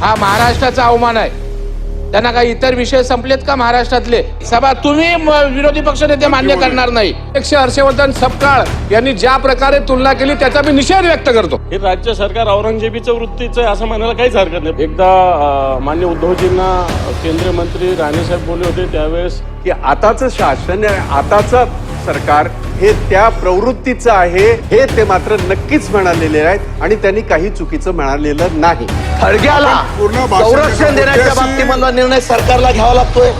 हा महाराष्ट्राचा अवमान आहे. त्यांना काही इतर विषय संपलेत का महाराष्ट्रातले? सभा तुम्ही विरोधी पक्षनेते मान्य करणार नाही. अध्यक्ष हर्षवर्धन सपकाळ यांनी ज्या प्रकारे तुलना केली त्याचा मी निषेध व्यक्त करतो. हे राज्य सरकार औरंगजेबीचं वृत्तीचं असं म्हणायला काहीच हरकत नाही. एकदा मान्य उद्धवजींना केंद्रीय मंत्री राणेसाहेब बोलले होते त्यावेळेस की आताचं शासन आताचं सरकार हे त्या प्रवृत्तीचं आहे हे ते मात्र नक्कीच म्हणालेले आहेत आणि त्यांनी काही चुकीचं म्हणालेलं नाही. थडग्याला संरक्षण देण्याच्या बाबतीमधला निर्णय सरकारला घ्यावा लागतोय.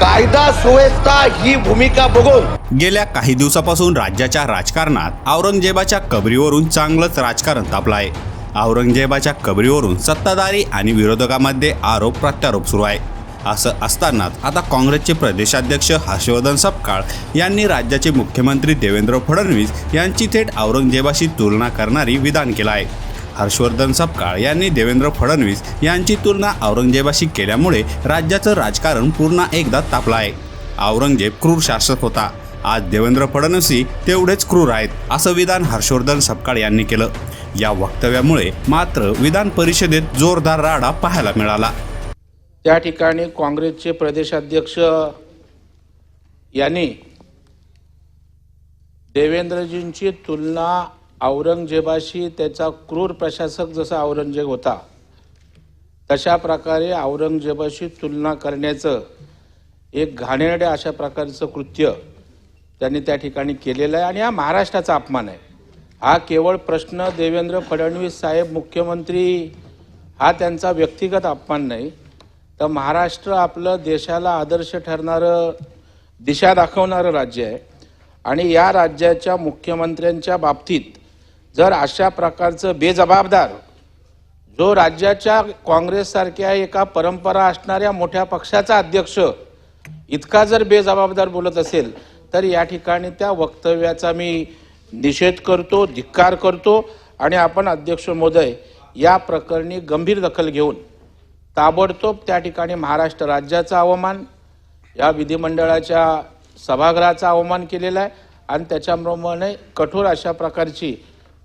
कायदा सुव्यवस्था ही भूमिका बघून. गेल्या काही दिवसापासून राज्याच्या राजकारणात औरंगजेबाच्या कबरीवरून चांगलंच राजकारण तापलं आहे औरंगजेबाच्या कबरीवरून सत्ताधारी आणि विरोधकांमध्ये आरोप प्रत्यारोप सुरू आहे. असं असतानाच आता काँग्रेसचे प्रदेशाध्यक्ष हर्षवर्धन सपकाळ यांनी राज्याचे मुख्यमंत्री देवेंद्र फडणवीस यांची थेट औरंगजेबाशी तुलना करणारी विधान केलं आहे हर्षवर्धन सपकाळ यांनी देवेंद्र फडणवीस यांची तुलना औरंगजेबाशी केल्यामुळे राज्याचं राजकारण पुन्हा एकदा तापलं आहे औरंगजेब क्रूर शासक होता. आज देवेंद्र फडणवीसही तेवढेच क्रूर आहेत असं विधान हर्षवर्धन सपकाळ यांनी केलं. या वक्तव्यामुळे मात्र विधान परिषदेत जोरदार राडा पाहायला मिळाला. त्या ठिकाणी काँग्रेसचे प्रदेशाध्यक्ष यांनी देवेंद्रजींची तुलना औरंगजेबाशी त्याचा क्रूर प्रशासक जसा औरंगजेब होता तशा प्रकारे औरंगजेबाशी तुलना करण्याचं एक घाणेरड्या अशा प्रकारचं कृत्य त्यांनी त्या ठिकाणी केलेलं आहे. आणि हा महाराष्ट्राचा अपमान आहे. हा केवळ प्रश्न देवेंद्र फडणवीस साहेब मुख्यमंत्री हा त्यांचा व्यक्तिगत अपमान नाही. तर महाराष्ट्र आपलं देशाला आदर्श ठरणारं दिशा दाखवणारं राज्य आहे. आणि या राज्याच्या मुख्यमंत्र्यांच्या बाबतीत जर अशा प्रकारचं बेजबाबदार जो राज्याच्या काँग्रेससारख्या एका परंपरा असणाऱ्या मोठ्या पक्षाचा अध्यक्ष इतका जर बेजबाबदार बोलत असेल तर या ठिकाणी त्या वक्तव्याचा मी निषेध करतो धिक्कार करतो. आणि आपण अध्यक्ष महोदय या प्रकरणी गंभीर दखल घेऊन ताबडतोब त्या ठिकाणी महाराष्ट्र राज्याचा अवमान या विधिमंडळाच्या सभागृहाचा अवमान केलेला आहे आणि त्याच्याप्रमाणे कठोर अशा प्रकारची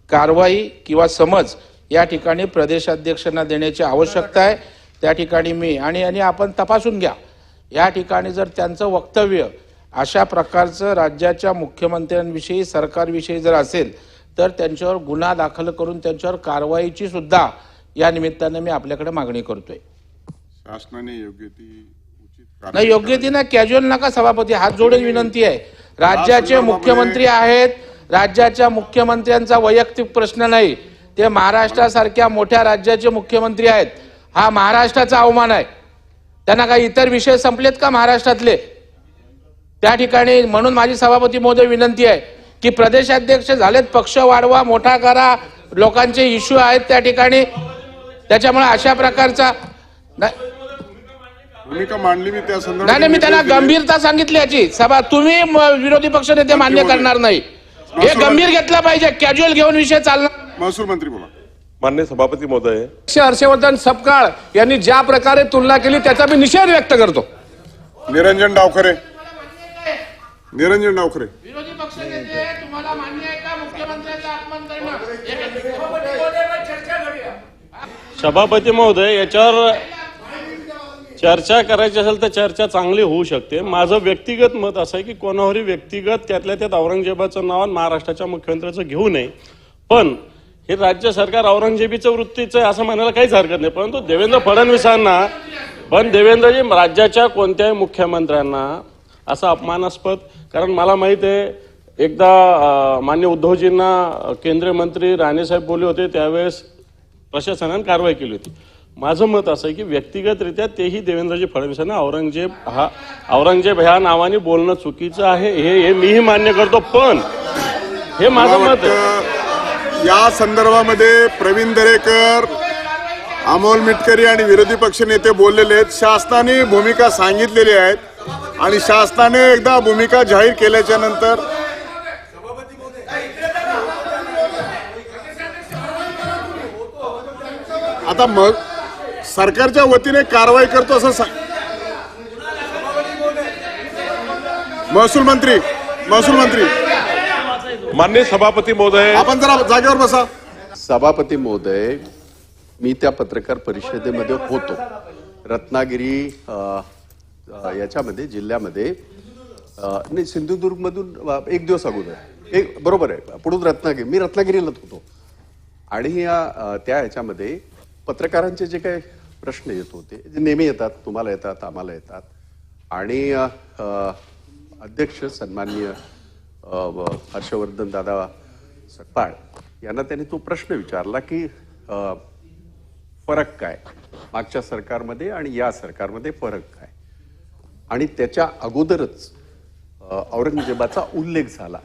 कारवाई किंवा समज या ठिकाणी प्रदेशाध्यक्षांना देण्याची आवश्यकता आहे. त्या ठिकाणी मी आणि आणि आपण तपासून घ्या. या ठिकाणी जर त्यांचं वक्तव्य अशा प्रकारचं राज्याच्या मुख्यमंत्र्यांविषयी सरकारविषयी जर असेल तर त्यांच्यावर गुन्हा दाखल करून त्यांच्यावर कारवाईची सुद्धा या निमित्तानं मी आपल्याकडे मागणी करतोय. शासनाने योग्य ती नाही योग्य ती ना कॅज्युअल नका सभापती. हात जोडून विनंती आहे. राज्याचे मुख्यमंत्री आहेत. राज्याच्या मुख्यमंत्र्यांचा वैयक्तिक प्रश्न नाही. ते महाराष्ट्रासारख्या मोठ्या राज्याचे मुख्यमंत्री आहेत. हा महाराष्ट्राचा अवमान आहे. त्यांना काही इतर विषय संपलेत का महाराष्ट्रातले? त्या ठिकाणी म्हणून माझी सभापती महोदय विनंती आहे की प्रदेशाध्यक्ष झालेत पक्ष वाढवा मोठा करा लोकांचे इश्यू आहेत त्या ठिकाणी. त्याच्यामुळे अशा प्रकारचा नाही भूमिका मांडली मी त्या संदर्भात. नाही नाही, मी त्यांना गंभीरता सांगितली याची. सभा तुम्ही म- विरोधी पक्षनेते मान्य करणार नाही. हे गंभीर घेतलं पाहिजे. कॅज्युअल घेऊन विषय चालणार महसूल मंत्री बोला. मान्य सभापती महोदय. अध्यक्ष हर्षवर्धन सपकाळ यांनी ज्या प्रकारे तुलना केली त्याचा मी निषेध व्यक्त करतो. निरंजन डावखरे. निरंजन डावखरे. विरोधी पक्षनेते तुम्हाला मान्य आहे का? मुख्यमंत्र्यांचा अपमान करणं. सभापती महोदय याच्यावर चर्चा करायची असेल तर चर्चा चांगली होऊ शकते. माझं व्यक्तिगत मत असं आहे की कोणावरही व्यक्तिगत त्यातल्या त्यात औरंगजेबाचं नाव महाराष्ट्राच्या मुख्यमंत्र्याचं घेऊ नये. पण हे राज्य सरकार औरंगजेबीचं वृत्तीचं आहे असं म्हणायला काहीच हरकत नाही. परंतु देवेंद्र फडणवीसांना पण देवेंद्रजी राज्याच्या कोणत्याही मुख्यमंत्र्यांना असा अपमानास्पद कारण मला माहीत आहे एकदा मान्य उद्धवजींना केंद्रीय मंत्री राणेसाहेब बोलले होते त्यावेळेस प्रशासनाने कारवाई केली होती. माझं मत असं आहे की व्यक्तिगतरित्या तेही देवेंद्रजी फडणवीसांना औरंगजेब हा औरंगजेब ह्या नावाने बोलणं चुकीचं आहे हे हे मीही मान्य करतो पण हे माझं मत आहे. या संदर्भामध्ये प्रवीण दरेकर अमोल मिटकरी आणि विरोधी पक्ष नेते बोललेले आहेत. शासनाने भूमिका सांगितलेली आहेत आणि शासनाने एकदा भूमिका जाहीर केल्याच्यानंतर आता मग सरकारच्या वतीने कारवाई करतो असं सांग महसूल मंत्री महसूल मंत्री. मान्य सभापती महोदय. आपण जरा जागेवर बसा. सभापती महोदय मी त्या पत्रकार परिषदेमध्ये होतो. रत्नागिरी याच्यामध्ये जिल्ह्यामध्ये नाही सिंधुदुर्गमधून एक दिवस अगोदर. एक बरोबर आहे. पुढून रत्नागिरी मी रत्नागिरीलाच होतो. आणि या, त्या ह्याच्यामध्ये पत्रकारांचे जे काही प्रश्न येत होते. जे नेहमी येतात तुम्हाला येतात आम्हाला येतात. आणि अध्यक्ष सन्माननीय हर्षवर्धन दादा सकपाळ यांना त्यांनी तो प्रश्न विचारला की फरक काय? मागच्या सरकारमध्ये आणि या सरकारमध्ये फरक काय? आणि त्याच्या अगोदरच औरंगजेबाचा उल्लेख झाला.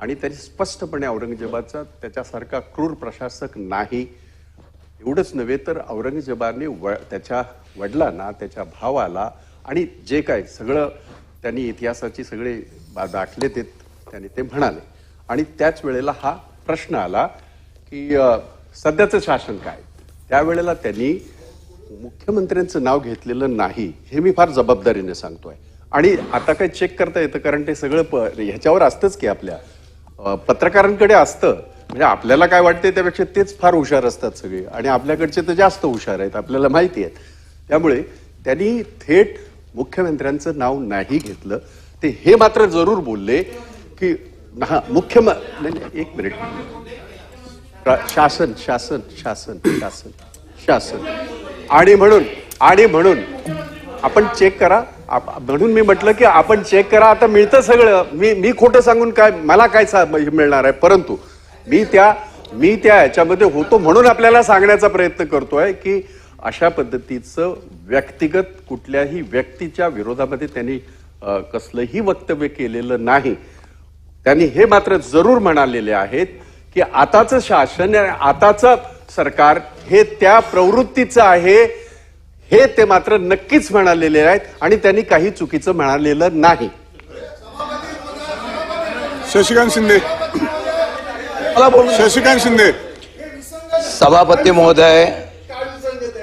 आणि त्यांनी स्पष्टपणे औरंगजेबाचा त्याच्यासारखा क्रूर प्रशासक नाही. एवढंच नव्हे तर औरंगजेबाने व त्याच्या वडिलांना त्याच्या भावाला आणि जे काय सगळं त्यांनी इतिहासाची सगळे बा- दाखले ते त्यांनी ते म्हणाले. आणि त्याच वेळेला हा प्रश्न आला की सध्याचं शासन काय? त्यावेळेला त्यांनी मुख्यमंत्र्यांचं नाव घेतलेलं नाही हे मी फार जबाबदारीने सांगतोय. आणि आता काय चेक करता येतं कारण ते सगळं प ह्याच्यावर असतंच की आपल्या पत्रकारांकडे असतं. म्हणजे आपल्याला काय वाटते त्यापेक्षा तेच फार हुशार असतात सगळे. आणि आपल्याकडचे तर जास्त हुशार आहेत आपल्याला माहिती आहेत. त्यामुळे त्यांनी थेट मुख्यमंत्र्यांचं नाव नाही घेतलं. ते हे मात्र जरूर बोलले की हा मुख्यमंत्री एक मिनिट. शासन शासन शासन शासन शासन. आणि म्हणून आणि म्हणून आपण चेक करा. म्हणून मी म्हटलं की आपण चेक करा आता मिळतं सगळं. मी मी खोटं सांगून काय मला काय सा- मिळणार आहे? परंतु मी त्या मी त्या ह्याच्यामध्ये होतो म्हणून आपल्याला सांगण्याचा प्रयत्न करतोय की अशा पद्धतीचं व्यक्तिगत कुठल्याही व्यक्तीच्या विरोधामध्ये त्यांनी कसलंही वक्तव्य केलेलं नाही. त्यांनी हे मात्र जरूर म्हणालेले आहेत की आताचं शासन आताचं सरकार हे त्या प्रवृत्तीचं आहे हे ते मात्र नक्कीच म्हणालेले आहेत आणि त्यांनी काही चुकीचं म्हणालेलं नाही. शशिकांत शिंदे. शशिकांत शिंदे. सभापती महोदय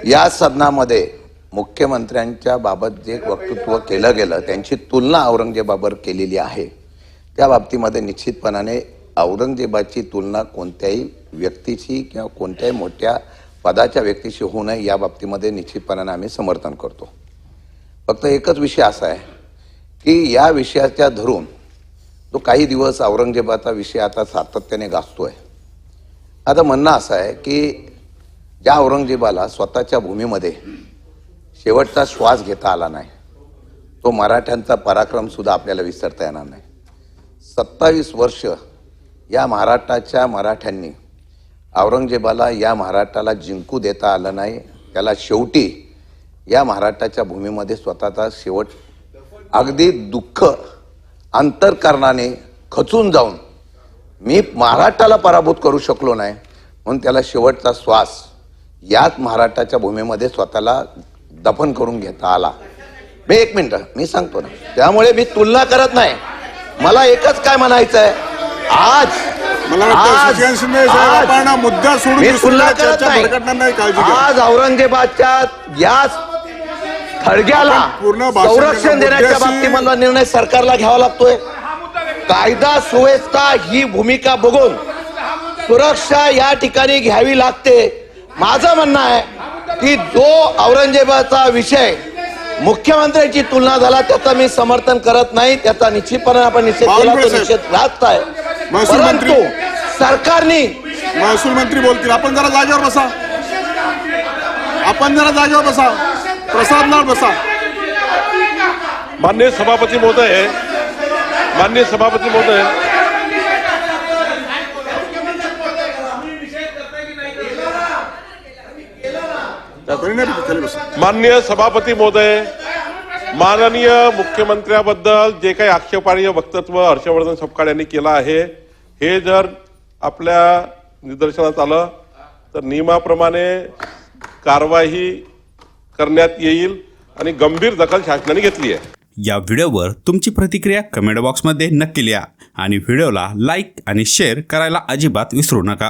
या सदनामध्ये मुख्यमंत्र्यांच्या बाबत जे वक्तृत्व केलं गेलं त्यांची तुलना औरंगजेबाबर केलेली आहे. त्या बाबतीमध्ये निश्चितपणाने औरंगजेबाची तुलना कोणत्याही व्यक्तीशी किंवा कोणत्याही मोठ्या पदाच्या व्यक्तीशी होऊ नये या बाबतीमध्ये निश्चितपणाने आम्ही समर्थन करतो. फक्त एकच विषय असा आहे की या विषयाच्या धरून तो काही दिवस औरंगजेबाचा विषय आता सातत्याने गाजतोय. आता म्हणणं असं आहे की ज्या औरंगजेबाला स्वतःच्या भूमीमध्ये शेवटचा श्वास घेता आला नाही तो मराठ्यांचा पराक्रमसुद्धा आपल्याला विसरता येणार नाही. सत्तावीस वर्ष या महाराष्ट्राच्या मराठ्यांनी औरंगजेबाला या महाराष्ट्राला जिंकू देता आलं नाही त्याला शेवटी या महाराष्ट्राच्या भूमीमध्ये स्वतःचा शेवट अगदी दुःख अंतरकरणाने खचून जाऊन मी महाराष्ट्राला पराभूत करू शकलो नाही म्हणून त्याला शेवटचा श्वास याच महाराष्ट्राच्या भूमीमध्ये स्वतःला दफन करून घेता आला. मी एक मिनिट मी सांगतो ना. त्यामुळे मी तुलना करत नाही. मला एकच काय म्हणायचं आहे आज आज- मुद्दा सोडून. आज औरंगजेबाच्या या थडग्याला आपण पूर्ण भाषण संरक्षण. देण्याच्या मुद्द्याशी- बाबतीमधला निर्णय सरकारला घ्यावा लागतोय कायदा सुव्यवस्था ही भूमिका बघून सुरक्षा या ठिकाणी घ्यावी लागते माझं म्हणणं आहे की जो औरंगजेबाचा विषय मुख्यमंत्र्यांची तुलना झाला त्याचं मी समर्थन करत नाही त्याचा निश्चितपणे आपण निषेध केला बावनकुळे तो साहेब. निषेध रास्त आहे महसूल मंत्री. परंतु सरकारने महसूल मंत्री बोलतील आपण जरा जागेवर बसा आपण जरा जागेवर बसा प्रसाद लाड बसा. माननीय सभापती महोदय माननीय सभापती महोदय. माननीय सभापती महोदय माननीय मुख्यमंत्र्याबद्दल जे काही आक्षेपार्ह वक्तत्व हर्षवर्धन सपकाळ यांनी केलं आहे हे जर आपल्या निदर्शनात आलं तर नियमाप्रमाणे कारवाई करण्यात येईल आणि गंभीर दखल शासनाने घेतली आहे. या व्हिडिओवर तुमची प्रतिक्रिया कमेंट बॉक्समध्ये नक्की लिहा आणि व्हिडिओला लाईक आणि शेअर करायला अजिबात विसरू नका.